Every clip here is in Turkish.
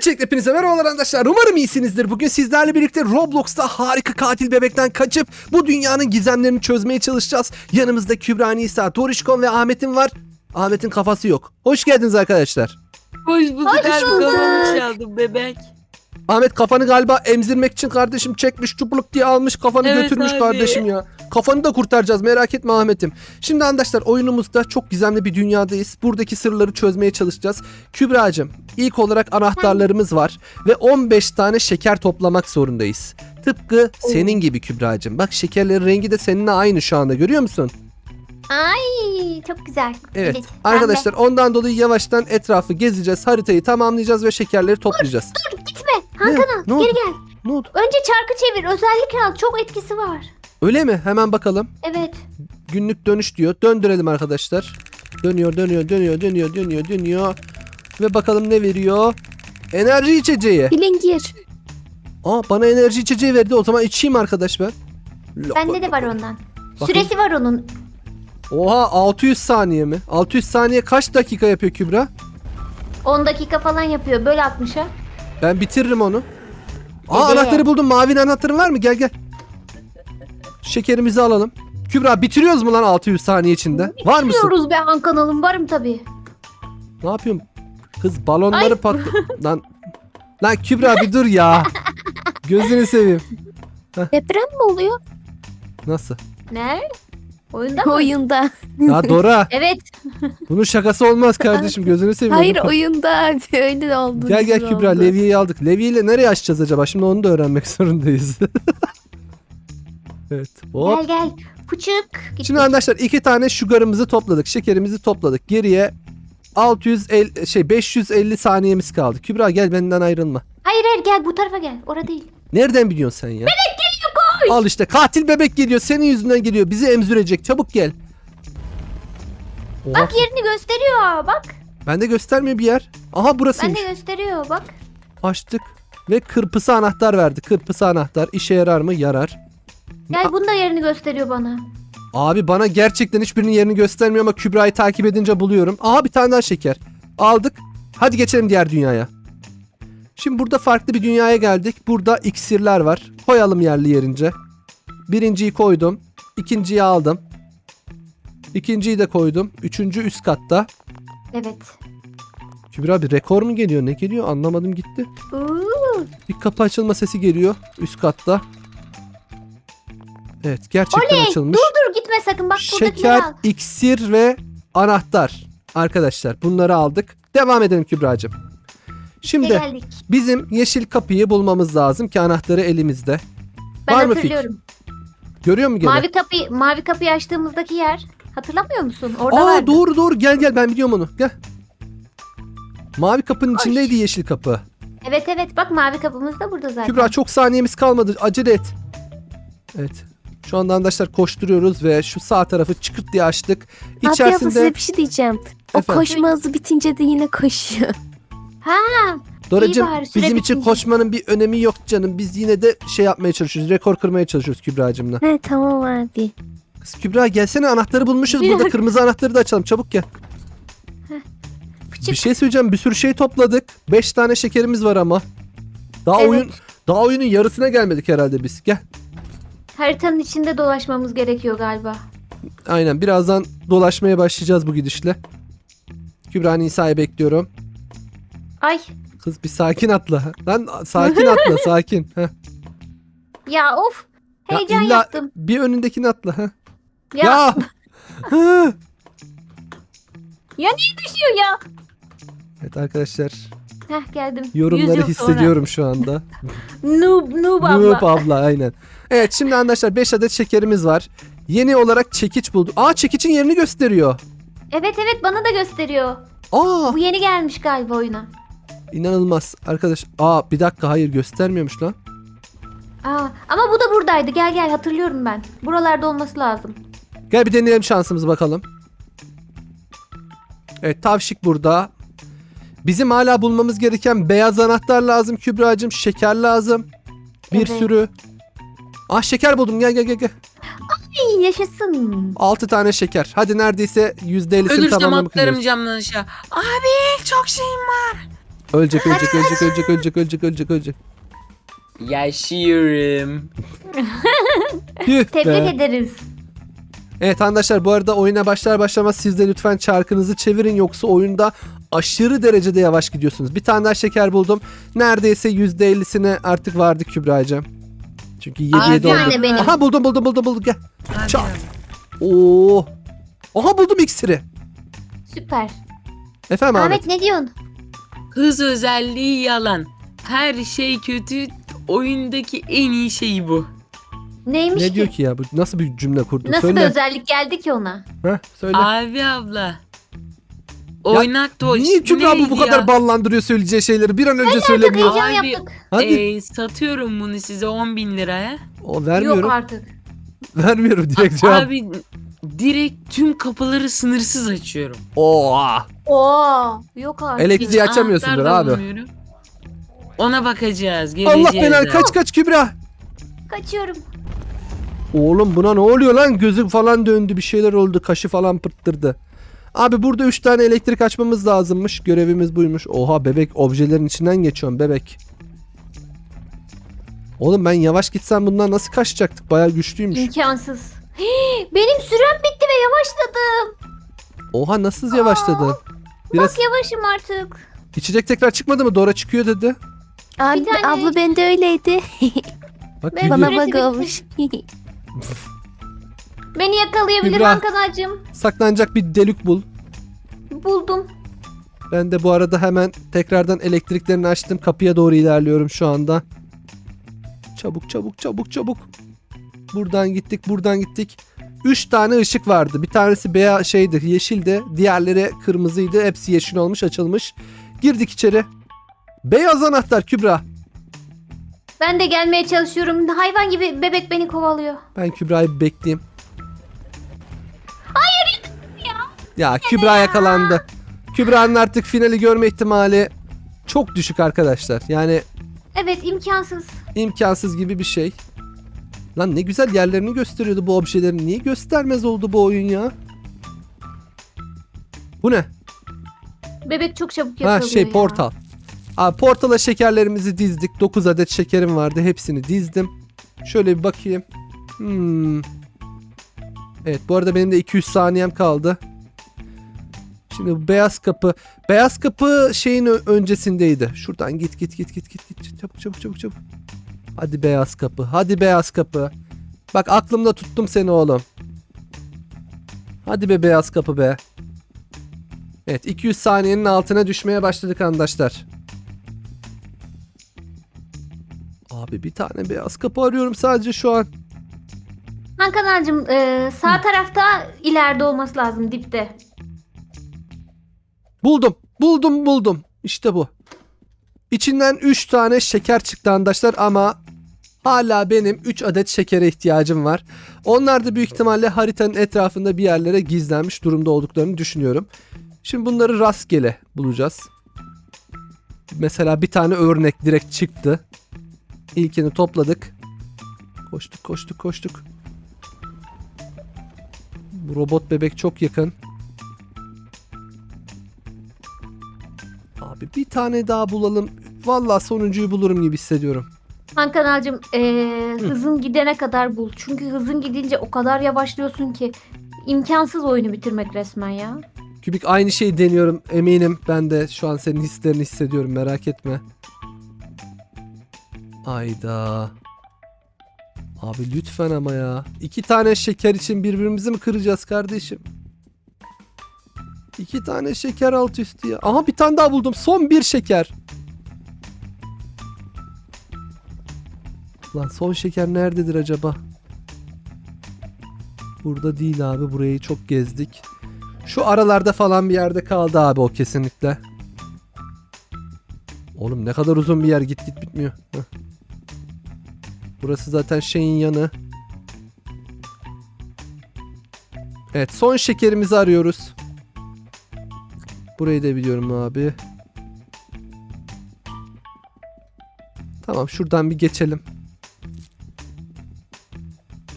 Öncelikle hepinize merhabalar arkadaşlar. Umarım iyisinizdir. Bugün sizlerle birlikte Roblox'ta harika katil bebekten kaçıp bu dünyanın gizemlerini çözmeye çalışacağız. Yanımızda Kübra Nisa, Dorişkon ve Ahmet'in var. Ahmet'in kafası yok. Hoş geldiniz arkadaşlar. Hoş bulduk Hoş bulduk. çaldım bebek. Ahmet kafanı galiba emzirmek için kardeşim çekmiş çupluk diye almış kafanı Evet götürmüş abi. kardeşim ya. Kafanı da kurtaracağız merak etme Ahmet'im. Şimdi arkadaşlar oyunumuzda çok gizemli bir dünyadayız. Buradaki sırları çözmeye çalışacağız. Kübra'cığım ilk olarak anahtarlarımız var ve 15 tane şeker toplamak zorundayız. Tıpkı senin gibi Kübra'cığım. Bak şekerlerin rengi de seninle aynı şu anda görüyor musun? Ay çok güzel. Evet. de. Arkadaşlar ondan dolayı yavaştan etrafı gezeceğiz, haritayı tamamlayacağız ve şekerleri toplayacağız. Dur gitme. Hakan'a Ne oldu? geri gel. Ne oldu? Önce çarkı çevir. Özellik al. Çok etkisi var. Öyle mi? Hemen bakalım. Evet. günlük dönüş diyor. Döndürelim arkadaşlar. Dönüyor, dönüyor, dönüyor, dönüyor, dönüyor, dönüyor. Ve bakalım ne veriyor? Enerji içeceği. Bilingir. Aa bana enerji içeceği verdi. O zaman içeyim arkadaş ben. Bende de var ondan. Süresi var onun. Oha 600 saniye mi? 600 saniye kaç dakika yapıyor Kübra? 10 dakika falan yapıyor. Böyle 60'a. Ben bitiririm onu. Aa anahtarı buldum. Mavi anahtarın var mı? Gel gel. Şekerimizi alalım. Kübra bitiriyoruz mu lan 600 saniye içinde? Var mısın? Biliyoruz be Han kanalım. Varım tabii. Ne yapıyorsun? Kız balonları Ay. patla... lan... Lan Kübra bir dur ya. Gözünü seveyim. Deprem mi oluyor? Nasıl? Ne? Oyunda mı? Oyunda. Ya Dora Evet. bunun şakası olmaz kardeşim gözünü seveyim. Hayır Onu- oyunda abi öyle de oldu. Gel gel Kübra oldu. Levi'yi aldık. Levi ile nereye açacağız acaba? Şimdi onu da öğrenmek zorundayız. evet. Hop. Gel gel. Puçuk. Gitti. Şimdi arkadaşlar iki tane sugar'ımızı topladık. Şekerimizi topladık. Geriye 650 şey 550 saniyemiz kaldı. Kübra gel benden ayrılma. Hayır hayır gel bu tarafa gel. Orada değil. Nereden biliyorsun sen ya? Koş. Al işte katil bebek geliyor. Senin yüzünden geliyor. Bizi emzürecek. Çabuk gel. Oha, Bak yerini gösteriyor. Bak. bende göstermiyor bir yer. Aha burasıymış. Bende gösteriyor. Bak. Açtık. Ve kırpısı anahtar verdi. Kırpısı anahtar. İşe yarar mı? Yarar. Gel bunun da yerini gösteriyor bana. Abi bana gerçekten hiçbirinin yerini göstermiyor ama Kübra'yı takip edince buluyorum. Aha bir tane daha şeker. Aldık. Hadi geçelim diğer dünyaya. Şimdi burada farklı bir dünyaya geldik. Burada iksirler var. Koyalım yerli yerince. Birinciyi koydum. İkinciyi aldım. İkinciyi de koydum. Üçüncü üst katta. Evet. Kübra bir rekor mu geliyor? Ne geliyor? Anlamadım gitti. Uuu. Bir kapı açılma sesi geliyor üst katta. Evet gerçekten açılmış. Dur gitme sakın bak Şeker, al. iksir ve anahtar. Arkadaşlar bunları aldık. Devam edelim Kübra'cığım. Şimdi geldik. bizim yeşil kapıyı bulmamız lazım ki anahtarı elimizde. Ben var mı fikir? Görüyor musun gene? Mavi kapıyı mavi kapıyı açtığımızdaki yer. Hatırlamıyor musun? Orada Aa vardı. doğru doğru gel gel ben biliyorum onu. Gel. Mavi kapının içindeydi yeşil kapı. Evet evet bak mavi kapımız da burada zaten. Kübra çok saniyemiz kalmadı. Acele et. Evet. Şu anda arkadaşlar koşturuyoruz ve şu sağ tarafı çıkırt diye açtık. Abi İçerisinde size bir şey diyeceğim. O Efendim? koşma hızı bitince de yine koşuyor. Ha Doracığım İyi bari, süre bizim için bitince. koşmanın bir önemi yok canım. Biz yine de şey yapmaya çalışıyoruz. Rekor kırmaya çalışıyoruz Kübra'cığımla. He tamam abi. Kız Kübra gelsene anahtarı bulmuşuz Bir burada. dakika. Kırmızı anahtarı da açalım. Çabuk gel. küçük. Bir şey söyleyeceğim. Bir sürü şey topladık. 5 tane şekerimiz var ama. Daha Evet. oyun daha oyunun yarısına gelmedik herhalde biz. Gel. Haritanın içinde dolaşmamız gerekiyor galiba. Aynen birazdan dolaşmaya başlayacağız bu gidişle. Kübra Nisa'yı bekliyorum. Ay Kız bir sakin atla. Lan sakin atla sakin. Heh. ya of. Ya Heyecan illa yaptım. Bir önündekini atla. Heh. Ya, Ya. ya. Niye düşüyor ya? evet arkadaşlar Heh geldim. Yüz yorumları yıl hissediyorum şu anda. Sonra. Noob noob abla. Noob abla aynen. Evet şimdi arkadaşlar 5 adet şekerimiz var. Yeni olarak çekiç bulduk. Aa çekiçin yerini gösteriyor. Evet evet bana da gösteriyor. Aa Bu yeni gelmiş galiba oyuna. İnanılmaz arkadaş. Aa bir dakika hayır göstermiyormuş lan. Aa, ama bu da buradaydı. Gel gel hatırlıyorum ben. Buralarda olması lazım. Gel bir deneyelim şansımızı bakalım. Evet tavşik burada. Bizim hala bulmamız gereken beyaz anahtar lazım Kübra'cığım. Şeker lazım. Bir Evet. sürü. Ah şeker buldum gel gel gel. gel. İyi yaşasın. 6 tane şeker. Hadi neredeyse %50'sini Ölürsem tamamlamak atlarım üzereyiz. camdan aşağı. Abi çok var. Ölecek ölecek ölecek ölecek ölecek ölecek ölecek ölecek. Yaşıyorum. Tüh Tebrik ederiz. Evet arkadaşlar bu arada oyuna başlar başlamaz siz de lütfen çarkınızı çevirin yoksa oyunda aşırı derecede yavaş gidiyorsunuz. Bir tane daha şeker buldum. Neredeyse %50'sine artık vardı Kübra'cığım. Çünkü 7 Abi 7 Bir oldu. tane benim. Aha buldum buldum buldum buldum gel. Hadi Çak. Oo. Aha buldum iksiri. Süper. Efendim Ahmet. Ahmet ne diyorsun? Hız özelliği yalan. Her şey kötü. Oyundaki en iyi şey bu. Neymiş Ne ki? diyor ki ya bu nasıl bir cümle kurdun? Nasıl söyle. bir özellik geldi ki ona? Heh, söyle. Abi abla. Oynak toş. Niye Kübra bu bu neydi kadar ya? ballandırıyor söyleyeceği şeyleri bir an önce söylemiyor. Heyecan Abi, yaptık. Hadi. Ee, satıyorum bunu size 10 bin liraya. O vermiyorum. Yok artık. Vermiyorum direkt cevap. Abi direkt tüm kapıları sınırsız açıyorum. Oha. Oo, yok artık. Elektriği Hiç açamıyorsundur anahtar da abi. Ona bakacağız. Geleceğiz. Allah belanı kaç kaç Kübra. Kaçıyorum. Oğlum buna ne oluyor lan? Gözü falan döndü bir şeyler oldu. Kaşı falan pırttırdı. Abi burada 3 tane elektrik açmamız lazımmış. Görevimiz buymuş. Oha bebek objelerin içinden geçiyorum bebek. Oğlum ben yavaş gitsem bundan nasıl kaçacaktık? Bayağı güçlüymüş. İmkansız. Hii, Benim sürem bitti ve yavaşladım. Oha nasıl yavaşladı? Biraz Bak yavaşım artık. içecek tekrar çıkmadı mı? Dora çıkıyor dedi. Abi, tane- abla ben de öyleydi. Bak Ben-. Bana Süresi bug bitti. olmuş. Beni yakalayabilir Kübra. Hakan ağacım. saklanacak bir delik bul. Buldum. Ben de bu arada hemen tekrardan elektriklerini açtım. Kapıya doğru ilerliyorum şu anda. Çabuk çabuk çabuk çabuk. Buradan gittik buradan gittik. Üç tane ışık vardı. Bir tanesi beyaz şeydi yeşildi. Diğerleri kırmızıydı. Hepsi yeşil olmuş açılmış. Girdik içeri. Beyaz anahtar Kübra. Ben de gelmeye çalışıyorum. Hayvan gibi bebek beni kovalıyor. Ben Kübra'yı bir bekleyeyim. Hayır ya. Ya Kübra yakalandı. Kübra'nın artık finali görme ihtimali çok düşük arkadaşlar. Yani Evet imkansız. imkansız gibi bir şey. Lan ne güzel yerlerini gösteriyordu bu objelerin. Niye göstermez oldu bu oyun ya? Bu ne? Bebek çok çabuk Ha yakalıyor şey ya. portal. Abi portala şekerlerimizi dizdik. 9 adet şekerim vardı. Hepsini dizdim. Şöyle bir bakayım. Hmm. Evet bu arada benim de 200 saniyem kaldı. Şimdi bu beyaz kapı. Beyaz kapı şeyin öncesindeydi. Şuradan git git git git git git. Çabuk çabuk çabuk çabuk. Hadi beyaz kapı. Hadi beyaz kapı. Bak aklımda tuttum seni oğlum. Hadi be beyaz kapı be. Evet 200 saniyenin altına düşmeye başladık arkadaşlar. Abi bir tane beyaz kapı arıyorum sadece şu an. Hakan ağacım e, sağ tarafta ileride olması lazım dipte. Buldum. Buldum buldum. İşte bu. İçinden 3 tane şeker çıktı arkadaşlar ama hala benim 3 adet şekere ihtiyacım var. Onlar da büyük ihtimalle haritanın etrafında bir yerlere gizlenmiş durumda olduklarını düşünüyorum. Şimdi bunları rastgele bulacağız. Mesela bir tane örnek direkt çıktı. İlkini topladık. Koştuk koştuk koştuk. Bu robot bebek çok yakın. Abi bir tane daha bulalım. Vallahi sonuncuyu bulurum gibi hissediyorum. Hakan ağacım e, hızın gidene kadar bul. Çünkü hızın gidince o kadar yavaşlıyorsun ki imkansız oyunu bitirmek resmen ya. Kübik aynı şeyi deniyorum eminim. Ben de şu an senin hislerini hissediyorum merak etme. Ayda. Abi lütfen ama ya. İki tane şeker için birbirimizi mi kıracağız kardeşim? İki tane şeker alt üstü ya. Aha bir tane daha buldum. Son bir şeker. Lan son şeker nerededir acaba? Burada değil abi. Burayı çok gezdik. Şu aralarda falan bir yerde kaldı abi o kesinlikle. Oğlum ne kadar uzun bir yer git git bitmiyor. Heh. Burası zaten şeyin yanı. Evet son şekerimizi arıyoruz. Burayı da biliyorum abi. Tamam şuradan bir geçelim.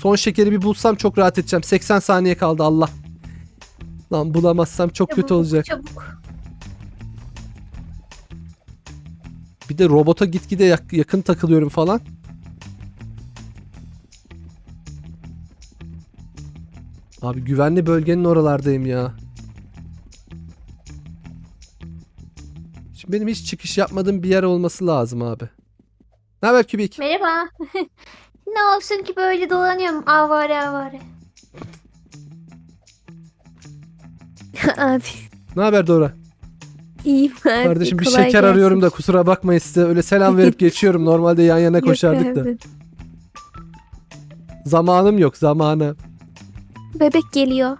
Son şekeri bir bulsam çok rahat edeceğim. 80 saniye kaldı Allah. Lan bulamazsam çok kötü Çabuk, olacak. Çabuk. Bir de robota gitgide yak- yakın takılıyorum falan. Abi güvenli bölgenin oralardayım ya. Şimdi benim hiç çıkış yapmadığım bir yer olması lazım abi. Ne haber Kübik? Merhaba. ne olsun ki böyle dolanıyorum avare avare. abi Ne haber Dora? iyiyim abi. Kardeşim bir kolay şeker gelsin. arıyorum da kusura bakmayın size. Öyle selam verip geçiyorum. Normalde yan yana Yok koşardık da. abi. Zamanım yok zamanı. Bebek geliyor.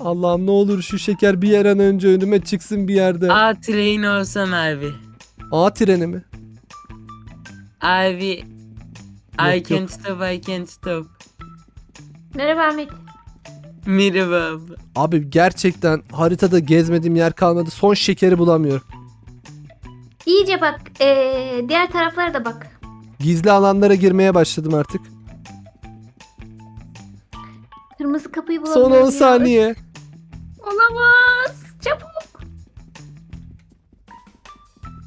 Allah'ım ne olur şu şeker bir an önce önüme çıksın bir yerde. A train olsam abi. A treni mi? Abi. I Yok, can't yok. stop, I can't stop. Merhaba Ahmet. Merhaba abi. Abi gerçekten haritada gezmediğim yer kalmadı. Son şekeri bulamıyorum. İyice bak. ee, diğer taraflara da bak. Gizli alanlara girmeye başladım artık. Kırmızı kapıyı Son bulamıyorum 10 ya. saniye. Olamaz. Çabuk.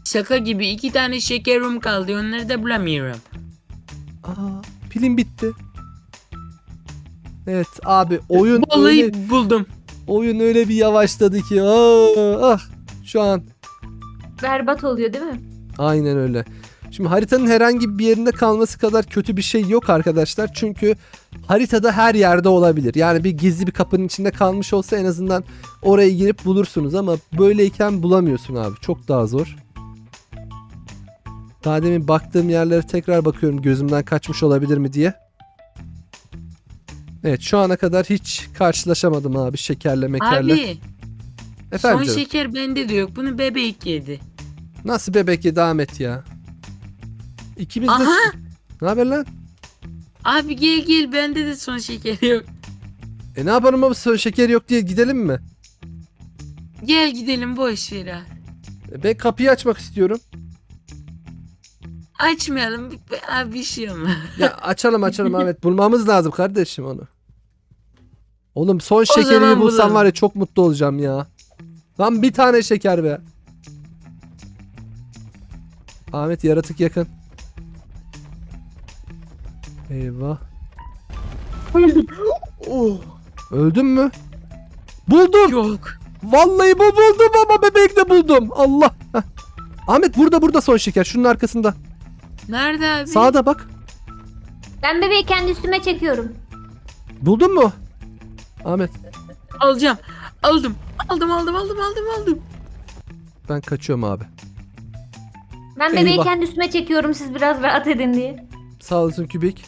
Şaka gibi iki tane şekerim kaldı. Onları da bulamıyorum. Aa, pilim bitti. Evet abi oyun Vallahi öyle, buldum. oyun öyle bir yavaşladı ki. Aa, ah şu an Berbat oluyor değil mi? Aynen öyle. Şimdi haritanın herhangi bir yerinde kalması kadar kötü bir şey yok arkadaşlar. Çünkü haritada her yerde olabilir. Yani bir gizli bir kapının içinde kalmış olsa en azından oraya girip bulursunuz ama böyleyken bulamıyorsun abi. Çok daha zor. Daha demin baktığım yerlere tekrar bakıyorum gözümden kaçmış olabilir mi diye. Evet şu ana kadar hiç karşılaşamadım abi şekerle mekerle. Abi Efendim son canım, şeker bende de yok. Bunu bebek yedi. nasıl bebek yedi Ahmet ya? İkimiz de... Aha. Ne haber lan? Abi gel gel bende de son şeker yok. E ne yapalım abi sonra şeker yok diye gidelim mi? Gel gidelim boş ver abi. E, Ben kapıyı açmak istiyorum. Açmayalım. Abi bir şey olmaz. Ya açalım açalım Ahmet. Bulmamız lazım kardeşim onu. Oğlum son zaman şekerimi bulsam bulalım. var ya çok mutlu olacağım ya. Lan bir tane şeker be. Ahmet yaratık yakın. Eyvah. oh. Öldün mü? Buldum. Yok. Vallahi bu buldum ama bebek de buldum. Allah. Heh. Ahmet burada burada son şeker. Şunun arkasında. Nerede abi? Sağda bak. Ben bebeği kendi üstüme çekiyorum. Buldun mu? Ahmet Alacağım. Aldım. Aldım aldım aldım aldım aldım. ben kaçıyorum abi. Ben bebeği Eyvah. kendi üstüme çekiyorum siz biraz rahat edin diye. Sağ olasın kübik.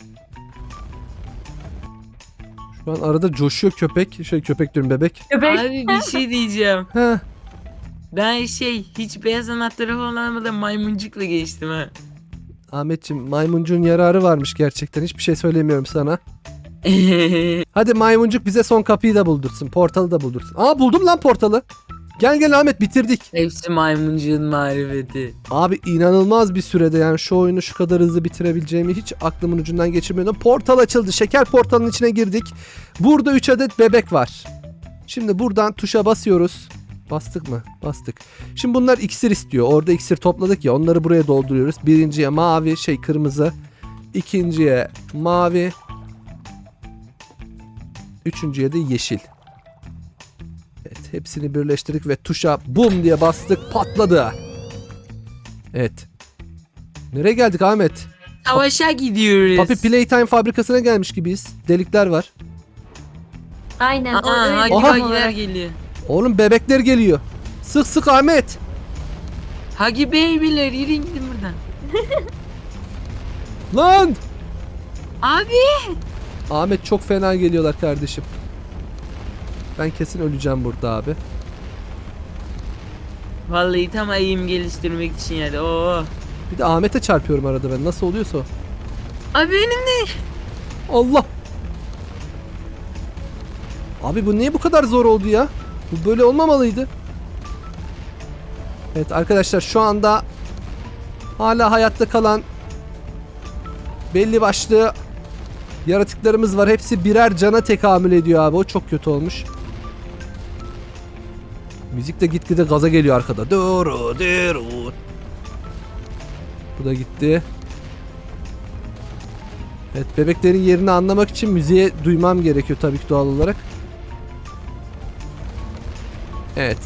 Şu an arada coşuyor köpek. Şey köpek diyorum bebek. Bebek. Abi bir şey diyeceğim. Heh. Ben şey hiç beyaz anahtarı olamadan maymuncukla geçtim ha. Ahmetciğim maymuncuğun yararı varmış gerçekten. Hiçbir şey söylemiyorum sana. Hadi maymuncuk bize son kapıyı da buldursun. Portalı da buldursun. Aa buldum lan portalı. Gel gel Ahmet bitirdik. Hepsi maymuncuğun marifeti. Abi inanılmaz bir sürede yani şu oyunu şu kadar hızlı bitirebileceğimi hiç aklımın ucundan geçirmiyordum. Portal açıldı. Şeker portalının içine girdik. Burada 3 adet bebek var. Şimdi buradan tuşa basıyoruz. Bastık mı? Bastık. Şimdi bunlar iksir istiyor. Orada iksir topladık ya onları buraya dolduruyoruz. Birinciye mavi şey kırmızı. İkinciye mavi. Üçüncüye de yeşil. Evet hepsini birleştirdik ve tuşa bum diye bastık patladı. Evet. Nereye geldik Ahmet? Savaşa gidiyoruz. Papi Playtime fabrikasına gelmiş gibiyiz. Delikler var. Aynen. o Aa, öyle hadi tam bagiler olarak. geliyor. Oğlum bebekler geliyor. Sık sık Ahmet. Hagi baby'ler yürüyün gidin buradan. Lan. Abi. Ahmet çok fena geliyorlar kardeşim. Ben kesin öleceğim burada abi. Vallahi tam eğim geliştirmek için yani. Oo. Bir de Ahmet'e çarpıyorum arada ben. Nasıl oluyorsa o. Abi benim de. Allah. Abi bu niye bu kadar zor oldu ya? Bu böyle olmamalıydı. Evet arkadaşlar şu anda hala hayatta kalan belli başlı yaratıklarımız var. Hepsi birer cana tekamül ediyor abi. O çok kötü olmuş. Müzik de gitgide gaza geliyor arkada. Duru duru. Bu da gitti. Evet bebeklerin yerini anlamak için müziğe duymam gerekiyor tabii ki doğal olarak. Evet.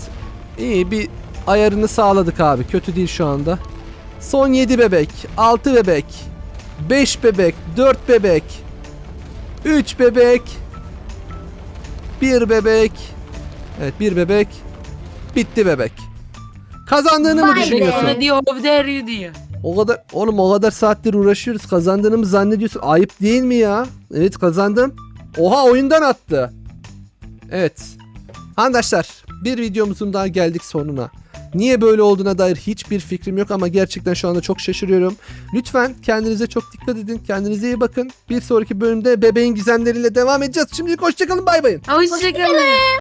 İyi bir ayarını sağladık abi. Kötü değil şu anda. Son 7 bebek, 6 bebek, 5 bebek, 4 bebek, 3 bebek, 1 bebek. Evet 1 bebek. Bitti bebek. Kazandığını mı düşünüyorsun? Bana diyor you diyor. O kadar oğlum o kadar saattir uğraşıyoruz. Kazandığını mı zannediyorsun? Ayıp değil mi ya? Evet kazandım. Oha oyundan attı. Evet. Arkadaşlar bir videomuzun daha geldik sonuna. Niye böyle olduğuna dair hiçbir fikrim yok ama gerçekten şu anda çok şaşırıyorum. Lütfen kendinize çok dikkat edin. Kendinize iyi bakın. Bir sonraki bölümde bebeğin gizemleriyle devam edeceğiz. Şimdilik hoşçakalın bay bayın. Hoşçakalın.